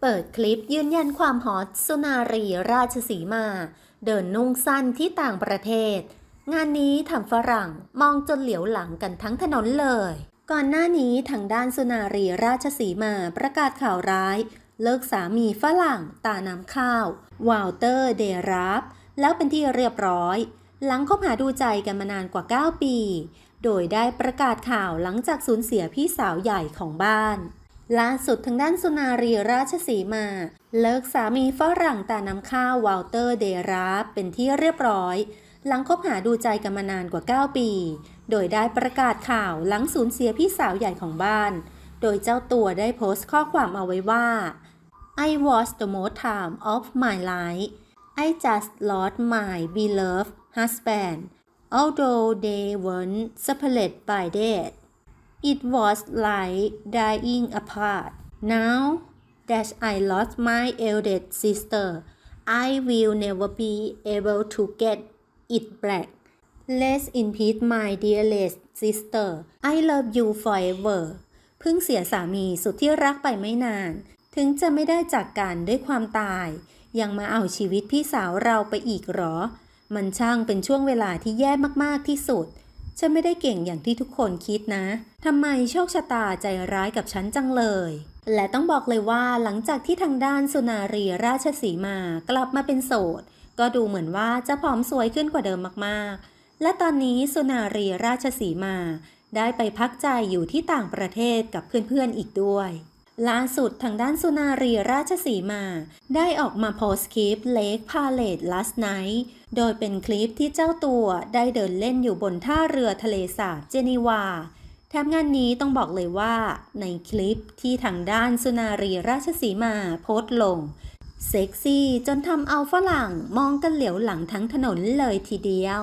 เปิดคลิปยืนยันความฮอตสุนารีราชสีมา เดินนุ่งสั้นที่ต่างประเทศ งานนี้ทำฝรั่งมองจนเหลียวหลังกันทั้งถนนเลย ก่อนหน้านี้ทางด้านสุนารีราชสีมาประกาศข่าวร้าย เลิกสามีฝรั่งตาน้ำข้าว วาลเตอร์เดรับ แล้วเป็นที่เรียบร้อย หลังคบหาดูใจกันมานานกว่า 9 ปี โดยได้ประกาศข่าวหลังจากสูญเสียพี่สาวใหญ่ของบ้าน ล่าสุดทางด้านสุนารีราชสีมา เลิกสามีฝรั่งตานำข้าววาลเตอร์เดรับเป็นที่เรียบร้อย หลังคบหาดูใจกันมานานกว่า 9 ปี โดยได้ประกาศข่าวหลังสูญเสียพี่สาวใหญ่ของบ้าน โดยเจ้าตัวได้โพสต์ข้อความเอาไว้ว่า I was the most time of my life I just lost my beloved husband although they weren't separated by death It was like dying apart. Now that I lost my eldest sister, I will never be able to get it back. Rest in peace, my dearest sister. I love you forever. เพิ่งเสียสามีสุดที่รักไปไม่นาน ถึงจะไม่ได้จากกันด้วยความตาย ยังมาเอาชีวิตพี่สาวเราไปอีกหรอ มันช่างเป็นช่วงเวลาที่แย่มากๆที่สุด ฉันไม่ได้เก่งอย่างที่ทุกคนคิดนะ ทำไมโชคชะตาใจร้ายกับฉันจังเลย และต้องบอกเลยว่าหลังจากที่ทางด้านสุนารีราชสีมากลับมาเป็นโสด ก็ดูเหมือนว่าจะผอมสวยขึ้นกว่าเดิมมากๆ และตอนนี้สุนารีราชสีมา ได้ไปพักใจอยู่ที่ต่างประเทศกับเพื่อนๆอีกด้วย ล่าสุดทางด้านสุนารีราชสีมา ได้ออกมาโพสคลิปเล็กพาเลต last night โดยเป็นคลิปที่เจ้าตัวได้เดินเล่นอยู่บนท่าเรือทะเลสาบเจนีวาแถมงานนี้ต้องบอกเลยว่า ในคลิปที่ทางด้านสุนารีราชสีมาโพสลง เซ็กซี่จนทำเอาฝรั่งมองกันเหลียวหลังทั้งถนนเลยทีเดียว